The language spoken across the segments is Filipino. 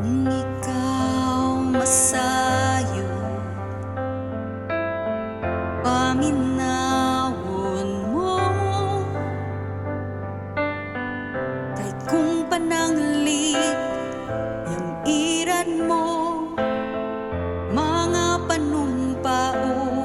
Kung ikaw masayo. Paminawon mo. Kay kung Yang iran mo Mga panumpa o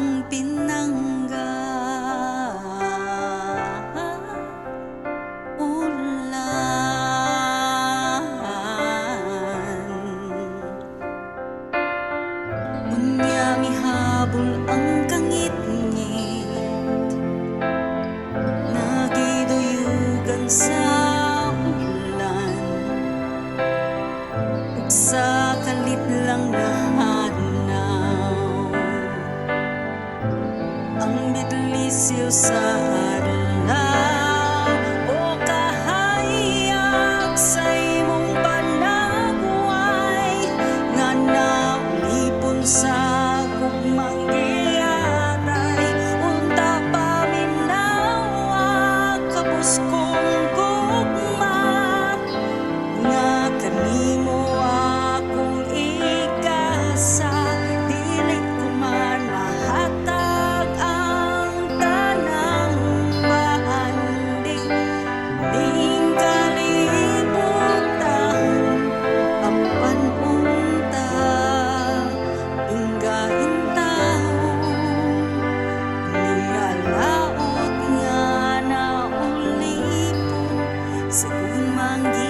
ang ulan. Unya mihabol ang kangit-ngit Nakiduyugan sa ulan. Ug sa kalit lang lahat silsil sa adlaw o kahayag sa imong panaguay nga naulipon sa 光。